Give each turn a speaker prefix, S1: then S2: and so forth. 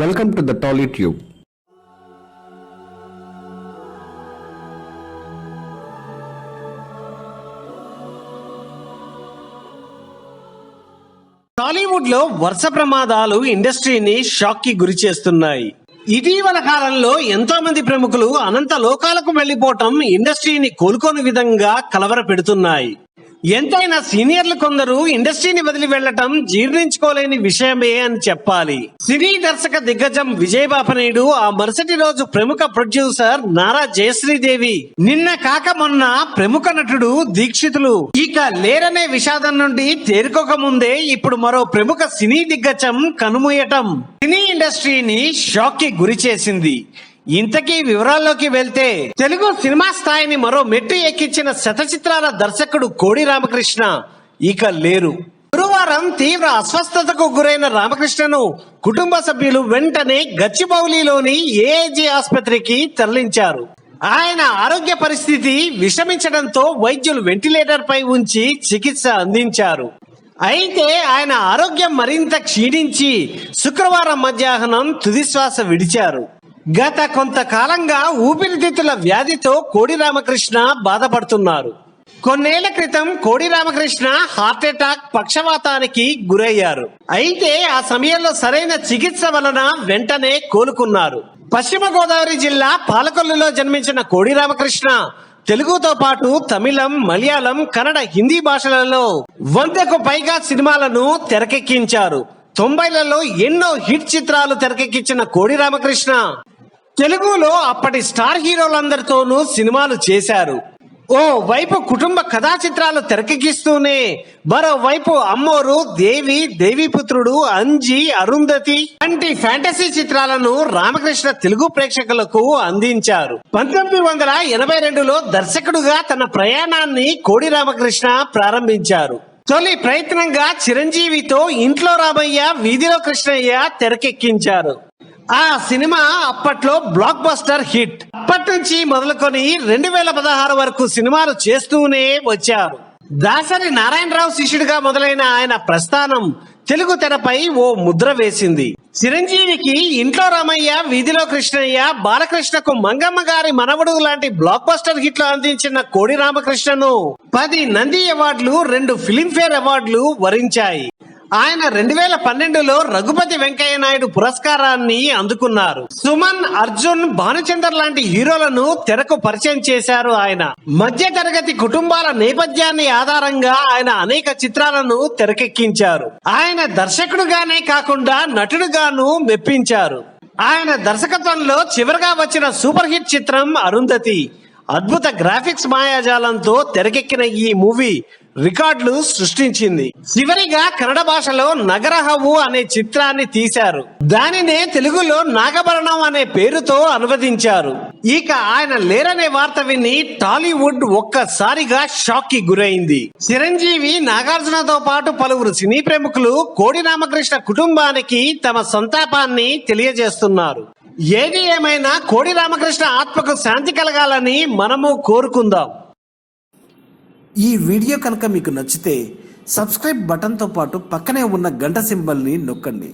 S1: Welcome to the Tolly
S2: tube టాలీవుడ్లో వరుస ప్రమాదాలు ఇండస్ట్రీని షాక్కి గురి చేస్తున్నాయి. ఇటీవల కాలంలో ఎంతో మంది ప్రముఖులు అనంత లోకాలకు వెళ్ళిపోవటం ఇండస్ట్రీని కోలుకోని విధంగా కలవర పెడుతున్నాయి ఎంతైనా సీనియర్లు కొందరు ఇండస్ట్రీని వదిలి వెళ్ళటం జీర్ణించుకోలేని విషయమే అని చెప్పాలి. సినీ దర్శక దిగ్గజం విజయబాపనేయుడు ఆ మరుసటి రోజు ప్రముఖ ప్రొడ్యూసర్ నారా జయశ్రీదేవి. నిన్న కాక మొన్న ప్రముఖ నటుడు దీక్షితులు. ఇక లేరనే విషాదం నుండి తేరుకోక ముందే ఇప్పుడు మరో ప్రముఖ సినీ దిగ్గజం కనుమూయటం. సినీ ఇండస్ట్రీని షాక్కి గురి చేసింది. ఇంతకీ వివరాల్లోకి వెళ్తే తెలుగు సినిమా స్థాయిని మరో మెట్టు ఎక్కించిన శతచిత్రాల దర్శకుడు కోడి రామకృష్ణ ఇక లేరు. గురువారం తీవ్ర అస్వస్థతకు గురైన రామకృష్ణను కుటుంబ సభ్యులు వెంటనే గచ్చిబౌలిలోని ఏఏజీ ఆసుపత్రికి తరలించారు. ఆయన ఆరోగ్య పరిస్థితి విషమించడంతో వైద్యులు వెంటిలేటర్ పై ఉంచి చికిత్స అందించారు. అయితే ఆయన ఆరోగ్యం మరింత క్షీణించి శుక్రవారం మధ్యాహ్నం తుదిశ్వాస విడిచారు. గత కొంతకాలంగా ఊపిరితిత్తుల వ్యాధితో కోడి రామకృష్ణ బాధపడుతున్నారు. కొన్నేళ్ళ క్రితం కోడి రామకృష్ణ హార్ట్ అటాక్ పక్షవాతానికి గురయ్యారు. అయితే ఆ సమయంలో సరైన చికిత్స వలన వెంటనే కోలుకున్నారు. పశ్చిమ గోదావరి జిల్లా పాలకొల్లులో జన్మించిన కోడి రామకృష్ణ తెలుగుతో పాటు తమిళం మలయాళం కన్నడ హిందీ భాషలలో వందకు పైగా సినిమాలను తెరకెక్కించారు. తొంభైలలో ఎన్నో హిట్ చిత్రాలు తెరకెక్కించిన కోడి రామకృష్ణ తెలుగులో అప్పటి స్టార్ హీరోలందరితోనూ సినిమాలు చేశారు. ఓ వైపు కుటుంబ కథా చిత్రాలు తెరకెక్కిస్తూనే మరోవైపు అమ్మోరు దేవి దేవిపుత్రుడు అంజి అరుంధతి వంటి ఫ్యాంటసీ చిత్రాలను రామకృష్ణ తెలుగు ప్రేక్షకులకు అందించారు. పంతొమ్మిది వందల ఎనభై రెండులో దర్శకుడుగా తన ప్రయాణాన్ని కోడి రామకృష్ణ ప్రారంభించారు. తొలి ప్రయత్నంగా చిరంజీవితో ఇంట్లో రామయ్య వీధిలో కృష్ణయ్య తెరకెక్కించారు. ఆ సినిమా అప్పట్లో బ్లాక్ బస్టర్ హిట్. అప్పటి నుంచి మొదలుకొని రెండు వేల పదహారు వరకు సినిమాలు చేస్తూనే వచ్చారు. దాసరి నారాయణరావు శిష్యుడిగా మొదలైన ఆయన ప్రస్థానం తెలుగు తెరపై ఓ ముద్ర వేసింది. చిరంజీవికి ఇంట్లో రామయ్య వీధిలో కృష్ణయ్య బాలకృష్ణకు మంగమ్మ గారి మనవడు లాంటి బ్లాక్ బస్టర్ హిట్లు అందించిన కోడి రామకృష్ణను పది నంది అవార్డులు రెండు ఫిలింఫేర్ అవార్డులు వరించాయి. ఆయన రెండు వేల పన్నెండులో రఘుపతి వెంకయ్య నాయుడు పురస్కారాన్ని అందుకున్నారు. సుమన్ అర్జున్ భానుచందర్ లాంటి హీరోలను తెరకు పరిచయం చేశారు ఆయన. మధ్య తరగతి కుటుంబాల నేపథ్యాన్ని ఆధారంగా ఆయన అనేక చిత్రాలను తెరకెక్కించారు. ఆయన దర్శకుడుగానే కాకుండా నటుడుగాను మెప్పించారు. ఆయన దర్శకత్వంలో చివరిగా వచ్చిన సూపర్ హిట్ చిత్రం అరుంధతి. అద్భుత గ్రాఫిక్స్ మాయాజాలంతో తెరకెక్కిన ఈ మూవీ రికార్డులు సృష్టించింది. చివరిగా కన్నడ భాషలో నగరహవు అనే చిత్రాన్ని తీశారు. దానినే తెలుగులో నాగభరణం అనే పేరుతో అనువదించారు. ఇక ఆయన లేరనే వార్త విని టాలీవుడ్ ఒక్కసారిగా షాక్కి గురైంది. చిరంజీవి నాగార్జునతో పాటు పలువురు సినీ ప్రముఖులు కోడి రామకృష్ణ కుటుంబానికి తమ సంతాపాన్ని తెలియజేస్తున్నారు. ఏది ఏమైనా కోడి రామకృష్ణ ఆత్మకు శాంతి కలగాలని మనము కోరుకుందాం.
S3: ఈ వీడియో కనుక మీకు నచ్చితే సబ్స్క్రైబ్ బటన్తో పాటు పక్కనే ఉన్న గంట సింబల్ని నొక్కండి.